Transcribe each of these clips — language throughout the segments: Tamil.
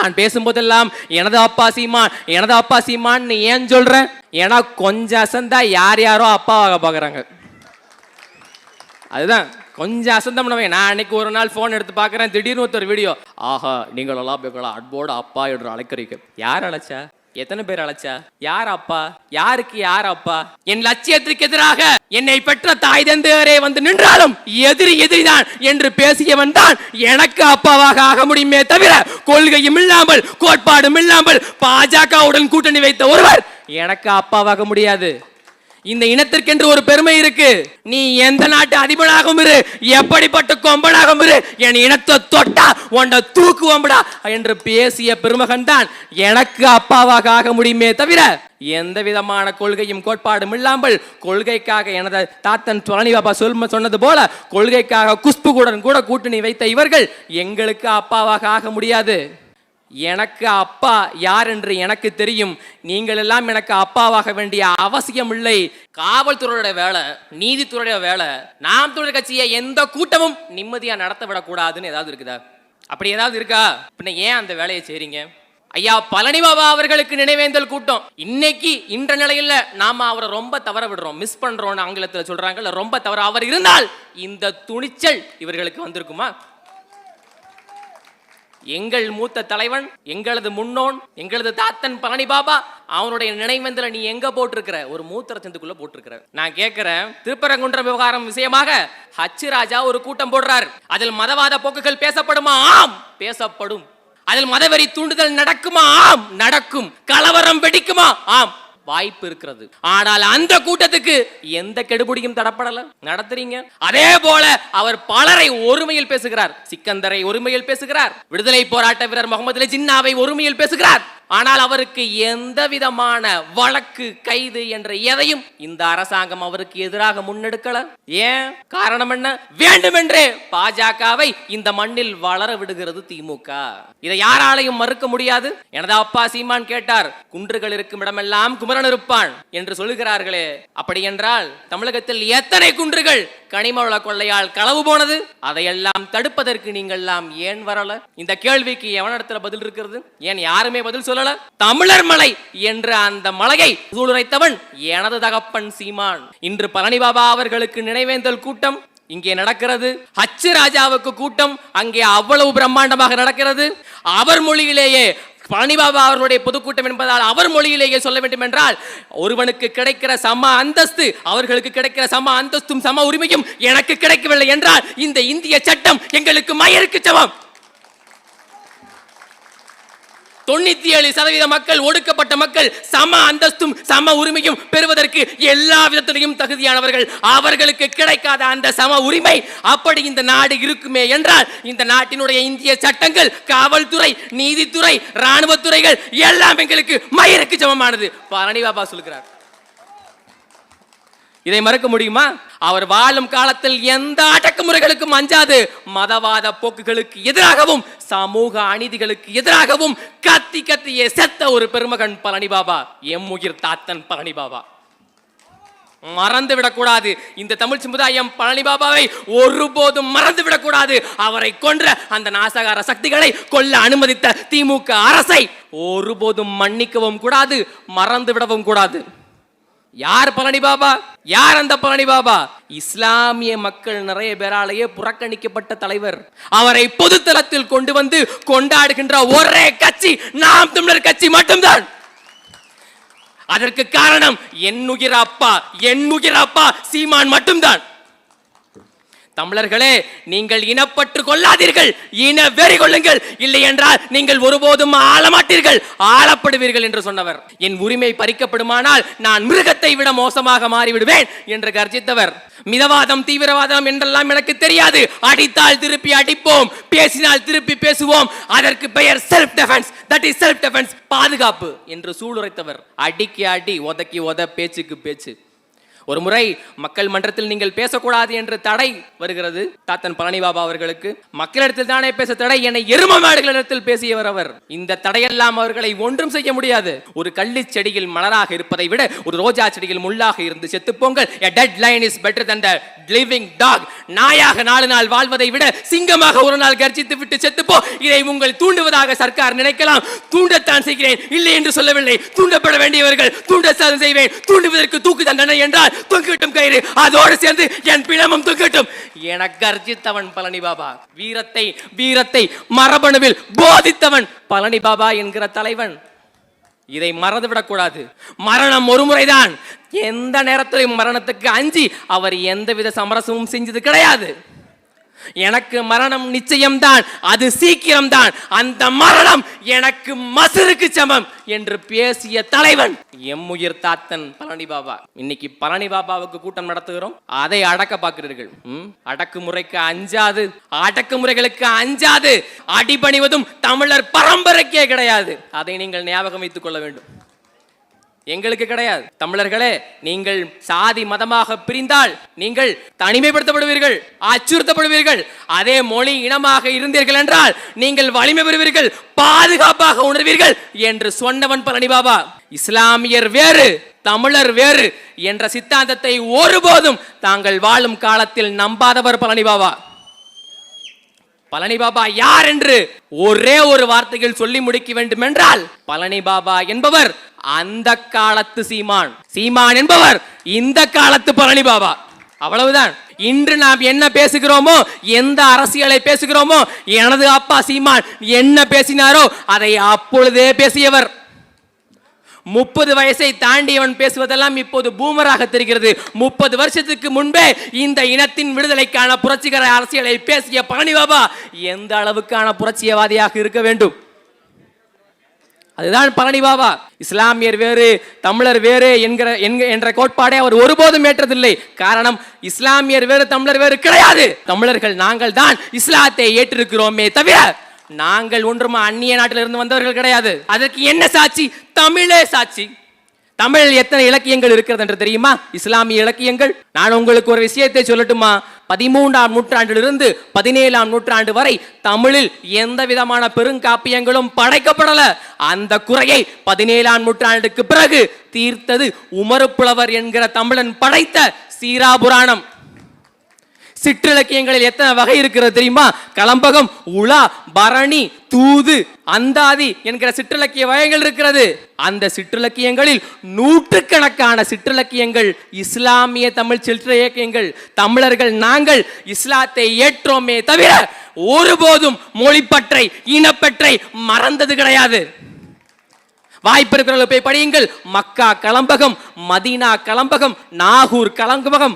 நான் பேசும்போதெல்லாம் எனது அப்பா சீமான் எனது அப்பா சீமான்னு ஏன் சொல்கிறேன் ஏன்னா கொஞ்சம் அசந்தா யார் யாரோ அப்பாவாக பார்க்குறாங்க அதுதான் கொஞ்சம் அசந்தம் நான் அன்னைக்கு ஒரு நாள் ஃபோன் எடுத்து பார்க்குறேன் திடீர்னு ஒருத்தர் வீடியோ ஆஹா நீங்களெல்லாம் போய்க்கலாம் அப்பா என்று அழைக்கிறீங்க யார் அழைச்சா? எத்தனை பேர் அழைச்சா? யார் அப்பா? யாருக்கு யார் அப்பா? என் லட்சியத்திற்கு எதிராக என்னை பெற்ற தாய் தந்தையரே வந்து நின்றாலும் எதிரி எதிரிதான் என்று பேசியவன் தான் எனக்கு அப்பாவாக ஆக முடியுமே தவிர கொள்கையும் இல்லாமல் கோட்பாடும் இல்லாமல் பாஜகவுடன் கூட்டணி வைத்த ஒருவர் எனக்கு அப்பாவாக முடியாது. இந்த இனத்திற்கென்று ஒரு பெருமை இருக்கு. நீ எந்த நாட்டு அதிபனாகவும் இரு எப்படிப்பட்ட கொம்பனாகவும் இரு என் இனத்தை தொட்டா உன்னை தூக்குவோம்டா என்று பேசிய பெருமகன் தான் எனக்கு அப்பாவாக ஆக முடியுமே தவிர எந்த விதமான கொள்கையும் கோட்பாடும் இல்லாமல் கொள்கைக்காக எனது தாத்தன் பழனி பாபா சொல் சொன்னது போல கொள்கைக்காக குஷ்புகுடன் கூட கூட்டணி வைத்த இவர்கள் எங்களுக்கு அப்பாவாக ஆக முடியாது. எனக்கு அப்பா யார் என்று எனக்கு தெரியும். நீங்கள் எல்லாம் எனக்கு அப்பாவாக வேண்டிய அவசியம் இல்லை காவல்துறையோட வேலை நீதித்துறையோட வேலை. நாம் தொழில் கட்சியை எந்த கூட்டமும் நிம்மதியா நடத்த விடக்கூடாதுன்னு ஏதாவது இருக்குதா? அப்படி ஏதாவது இருக்கா? பின்ன ஏன் அந்த வேலையை செய்றீங்க? ஐயா பழனி பாபா அவர்களுக்கு நினைவேந்தல் கூட்டம். இன்னைக்கு இன்ற நிலையில நாம அவரை ரொம்ப தவற விடுறோம். மிஸ் பண்றோம்னு ஆங்கிலத்தில் சொல்றாங்கல்ல ரொம்ப தவற. அவர் இருந்தால் இந்த துணிச்சல் இவர்களுக்கு வந்திருக்குமா? எங்கள் மூத்த தலைவன் எங்களது முன்னோன் எங்களது தாத்தன் பழனி பாபா அவனுடைய நினைவந்தல நீ எங்க போட்டிருக்கிற? ஒரு மூத்தர சந்துக்குள்ள போட்டிருக்கிற. நான் கேட்கிறேன் திருப்பரங்குன்றம் விவகாரம் விஷயமாக ஹச்சு ராஜா ஒரு கூட்டம் போடுறார். அதில் மதவாத போக்குகள் பேசப்படுமா? ஆம் பேசப்படும். அதில் மதவெறி தூண்டுதல் நடக்குமா? ஆம் நடக்கும். கலவரம் வெடிக்குமா? ஆம். வாய்ப்பு இருக்கிறது. ஆனால் அந்த கூட்டத்துக்கு எந்த கெடுபிடியும் தடப்படல நடத்துறீங்க? அதே போல அவர் பலரை ஒருமையில் பேசுகிறார். சிக்கந்தரை ஒருமையில் பேசுகிறார். விடுதலை போராட்ட வீரர் முகமது ஜின்னாவை ஒருமையில் பேசுகிறார். ஆனால் அவருக்கு எந்த விதமான வழக்கு கைது என்ற எதையும் இந்த அரசாங்கம் அவருக்கு எதிராக முன்னெடுக்கல. ஏன்? காரணம் என்ன? வேண்டுமென்றே பாஜகவை இந்த மண்ணில் வளர விடுகிறது திமுக. இதை யாராலையும் மறுக்க முடியாது. எனது அப்பா சீமான் கேட்டார் குன்றுகள் இருக்கும் இடமெல்லாம் குமரன் இருப்பான் என்று சொல்லுகிறார்களே. அப்படி என்றால் தமிழகத்தில் எத்தனை குன்றுகள் கனிமவள கொள்ளையால் களவு போனது? அதையெல்லாம் தடுப்பதற்கு நீங்கள்லாம் ஏன் வரல? இந்த கேள்விக்கு எவனிடத்துல பதில் இருக்கிறது? ஏன் யாருமே பதில் சொல்லல தமிழர் மலை என்ற அந்த மலையை சூளுரைத்தவன் எனது தகப்பன் சீமான். இன்று பழனி பாபா அவர்களுக்கு நினைவேந்தல் கூட்டம் இங்கே நடக்கிறது. ஹச்சு ராஜாவுக்கு கூட்டம் அங்கே அவ்வளவு பிரம்மாண்டமாக நடக்கிறது. அவர் மொழியிலேயே பழனிபாபா அவர்களுடைய பொதுக்கூட்டம் என்பதால் அவர் மொழியிலேயே சொல்ல வேண்டும் என்றால் ஒருவனுக்கு கிடைக்கிற சம அந்தஸ்து அவர்களுக்கு கிடைக்கிற சம அந்தஸ்தும் சம உரிமையும் எனக்கு கிடைக்கவில்லை என்றால் இந்த இந்திய சட்டம் எங்களுக்கு மயருக்கு சமம். தொண்ணூத்தி ஏழு சதவீத மக்கள் ஒடுக்கப்பட்ட மக்கள் சம அந்தஸ்தும் சம உரிமையும் பெறுவதற்கு எல்லா விதத்திலையும் தகுதியானவர்கள். அவர்களுக்கு கிடைக்காத அந்த சம உரிமை அப்படி இந்த நாடு இருக்குமே என்றால் இந்த நாட்டினுடைய இந்திய சட்டங்கள் காவல்துறை நீதித்துறை ராணுவத்துறைகள் எல்லாம் எங்களுக்கு மயிருக்கு சமமானது. பழனி பாபா சொல்கிறார் இதை மறக்க முடியுமா? அவர் வாழும் காலத்தில் எந்த அடக்குமுறைகளுக்கும் அஞ்சாது. மதவாத போக்குகளுக்கு எதிராகவும் சமூக அநீதிகளுக்கு எதிராகவும் கத்தி கத்தியே செத்த ஒரு பெருமகன் பழனி பாபா. எம் உயிர் தாத்தன் பழனி பாபா. மறந்து விடக்கூடாது இந்த தமிழ் சமுதாயம் பழனி பாபாவை ஒருபோதும் மறந்து விடக்கூடாது அவரை கொன்ற அந்த நாசகார சக்திகளை கொல்ல அனுமதித்த திமுக அரசை ஒருபோதும் மன்னிக்கவும் கூடாது மறந்து விடவும் கூடாது. யார் பழனி பாபா? யார் அந்த பழனி பாபா? இஸ்லாமிய மக்கள் நிறைய பேராலேயே புறக்கணிக்கப்பட்ட தலைவர். அவரை பொதுத்தளத்தில் கொண்டு வந்து கொண்டாடுகின்ற ஒரே கட்சி நாம் தமிழர் கட்சி மட்டும்தான். அதற்கு காரணம் என்னுகிற அப்பா என்னுகிற அப்பா சீமான் மட்டும்தான். தமிழர்களே நீங்கள் இனப்பற்று கொள்ளாதீர்கள். இன வெறி கொள்ளுங்கள். இல்லை என்றால் நீங்கள் ஒருபோதும் ஆளமாட்டீர்கள். ஆளப்படுவீர்கள் என்று சொன்னவர். என் உரிமை பறிக்கப்படுமானால் நான் மிருகத்தை விட மோசமாக மாறிவிடுவேன் என்று கர்ஜித்தவர். மிதவாதம் தீவிரவாதம் என்றெல்லாம் எனக்கு தெரியாது. அடித்தால் திருப்பி அடிப்போம். பேசினால் திருப்பி பேசுவோம். அதற்கு பெயர் self defence that is self defence பாதுகாப்பு என்று சூளுரைத்தவர். அடிக்கு அடி உதக்கி உத பேச்சுக்கு பேச்சு. ஒரு முறை மக்கள் மன்றத்தில் நீங்கள் பேசக்கூடாது என்று தடை வருகிறது. தாத்தன் பழனி பாபா அவர்களுக்கு மக்களிடத்தில் தானே பேச தடை? என்னை எரும மாடுகளிடத்தில் பேசியவர் அவர். இந்த தடையெல்லாம் அவர்களை ஒன்றும் செய்ய முடியாது. ஒரு கள்ளி செடியில் மலராக இருப்பதை விட ஒரு ரோஜா செடியில் முள்ளாக இருந்து செத்து போங்கள். Dead lion is better than the living dog நாயாக நாலு நாள் வாழ்வதை விட சிங்கமாக ஒரு நாள் கர்ஜித்து விட்டு செத்துப்போ இதை உங்கள் தூண்டுவதாக சர்க்கார் நினைக்கலாம். தூண்டத்தான் செய்கிறேன். இல்லை என்று சொல்லவில்லை. தூண்டப்பட வேண்டியவர்கள் தூண்ட செய்வேன். தூண்டுவதற்கு தூக்கு தண்டனை என்றால் தொங்கிட்டும் கயிறு. அதோடு சேர்ந்து என் பிணமும் தொங்கட்டும். என கர்ஜித்தவன் பழனி பாபா. வீரத்தை வீரத்தை மரபணுவில் போதித்தவன் பழனி பாபா என்கிற தலைவன். இதை மறந்துவிடக்கூடாது மரணம் ஒரு முறைதான். எந்த நேரத்திலும் மரணத்துக்கு அஞ்சி அவர் எந்தவித சமரசமும் செஞ்சது கிடையாது. எனக்கு மரணம் நிச்சயம்தான் அது சீக்கிரம்தான். அந்த மரணம் எனக்கு மசருக்கு சமம் என்று பேசிய தலைவன் எம்முயிர் தாத்தன் பழனி பாபா. இன்னைக்கு பழனி பாபாவுக்கு கூட்டம் நடத்துகிறோம். அதை அடக்க பார்க்கிறீர்கள். அடக்குமுறைக்கு அஞ்சாது அடக்குமுறைகளுக்கு அஞ்சாது அடிபணிவதும் தமிழர் பரம்பரைக்கே கிடையாது. அதை நீங்கள் ஞாபகம் வைத்துக் கொள்ள வேண்டும். எங்களுக்கு கிடையாது. தமிழர்களே நீங்கள் சாதி மதமாக பிரிந்தால் நீங்கள் தனிமைப்படுத்தப்படுவீர்கள் அச்சுறுத்தப்படுவீர்கள். அதே மொழி இனமாக இருந்தீர்கள் என்றால் நீங்கள் வலிமை பெறுவீர்கள் பாதுகாப்பாக உணர்வீர்கள் என்று சொன்னவன் பழனி பாபா. இஸ்லாமியர் வேறு தமிழர் வேறு என்ற சித்தாந்தத்தை ஒருபோதும் தாங்கள் வாழும் காலத்தில் நம்பாதவர் பழனி பாபா. பழனி பாபா யார் என்று ஒரே ஒரு வார்த்தையில் சொல்லி முடிக்க வேண்டும் என்றால் பழனி பாபா என்பவர் அந்த காலத்து சீமான். சீமான் என்பவர் இந்த காலத்து பழனி பாபா. அவ்வளவுதான். இன்று நாம் என்ன பேசுகிறோமோ எந்த அரசியலை பேசுகிறோமோ எனது அப்பா சீமான் என்ன பேசினாரோ அதை அப்பொழுதே பேசியவர். முப்பது வயசை தாண்டியவன் பேசுவதெல்லாம் இப்போது பூமராக தெரிகிறது. முப்பது வருஷத்துக்கு முன்பே இந்த இனத்தின் விடுதலைக்கான புரட்சிகர அரசியலை பேசிய பழனிபாபா எந்த அளவுக்கான புரட்சியவாதியாக இருக்க வேண்டும்? அதுதான் பழனிபாபா இஸ்லாமியர் வேறு தமிழர் வேறு என்கிற என்ற கோட்பாடை அவர் ஒருபோதும் ஏற்றதில்லை. காரணம் இஸ்லாமியர் வேறு தமிழர் வேறு கிடையாது. தமிழர்கள் நாங்கள் தான் இஸ்லாத்தை ஏற்றிருக்கிறோமே தவிர நாங்கள் ஒன்றும் அந்நிய நாட்டிலிருந்து வந்தவர்கள் கிடையாது. அதற்கு என்ன சாட்சி? தமிழே சாட்சி. தமிழ் எத்தனை இலக்கியங்கள் இருக்கிறது என்று தெரியுமா? இஸ்லாமிய இலக்கியங்கள். நான் உங்களுக்கு ஒரு விஷயத்தை சொல்லட்டுமா? பதிமூன்றாம் நூற்றாண்டிலிருந்து பதினேழாம் நூற்றாண்டு வரை தமிழில் எந்த விதமான பெருங்காப்பியங்களும் படைக்கப்படல. அந்த குறையை பதினேழாம் நூற்றாண்டுக்கு பிறகு தீர்த்தது உமறுப்புலவர் என்கிற தமிழன் படைத்த சீரா புராணம் சிற்றிலக்கியங்களில் எத்தனை வகை இருக்கிறது தெரியுமா? கலம்பகம் உலா பரணி தூது அந்தாதி என்கிற சிற்றிலக்கிய வகைகள் இருக்கிறது. அந்த சிற்றிலக்கியங்களில் நூற்றுக்கணக்கான சிற்றிலக்கியங்கள் இஸ்லாமிய தமிழ் சிற்றிலக்கியங்கள் தமிழர்கள் நாங்கள் இஸ்லாத்தை ஏற்றோமே தவிர ஒருபோதும் மொழிப்பற்றை இனப்பற்றை மறந்தது கிடையாது. வாய்ப்பு இருக்கிறவர்கள் போய் படியுங்கள். மக்கா கலம்பகம் மதீனா கலம்பகம் நாகூர் கலம்பகம்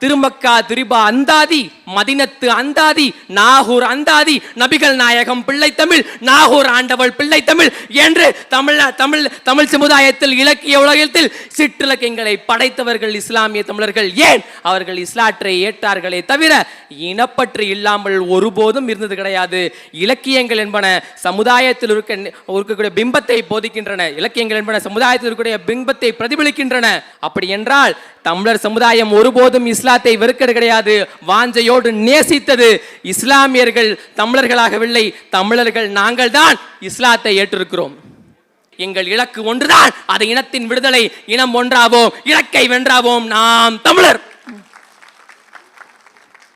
திருமக்கா திரிபா அந்தாதி மதினத்து அந்தாதி நாகூர் அந்தாதி நபிகள் நாயகம் பிள்ளை தமிழ் நாகூர் ஆண்டவள் பிள்ளை தமிழ் என்று தமிழ் தமிழ் தமிழ் சமுதாயத்தில் இலக்கிய உலகத்தில் சிற்றிலக்கியங்களை படைத்தவர்கள் இஸ்லாமிய தமிழர்கள். ஏன்? அவர்கள் இஸ்லாற்றை ஏற்றார்களே தவிர இனப்பற்று இல்லாமல் ஒருபோதும் இருந்தது கிடையாது. இலக்கியங்கள் என்பன சமுதாயத்தில் இருக்க இருக்கக்கூடிய பிம்பத்தை போதிக்கின்றன. இலக்கியங்கள் என்பன சமுதாயத்தில் இருக்கக்கூடிய பிம்பத்தை பிரதிபலிக்கின்றன. அப்படி என்றால் தமிழர் சமுதாயம் ஒருபோதும் இஸ்லாத்தை வெறுக்கிறது கிடையாது வாஞ்சையோடு நேசித்தது. இஸ்லாமியர்கள் தமிழர்களாகவில்லை தமிழர்கள் நாங்கள் தான் இஸ்லாத்தை ஏற்றிருக்கிறோம். எங்கள் இலக்கு ஒன்றுதான் அது இனத்தின் விடுதலை இனம் ஒன்றாவோம் இலக்கை வென்றாவோம் நாம் தமிழர்.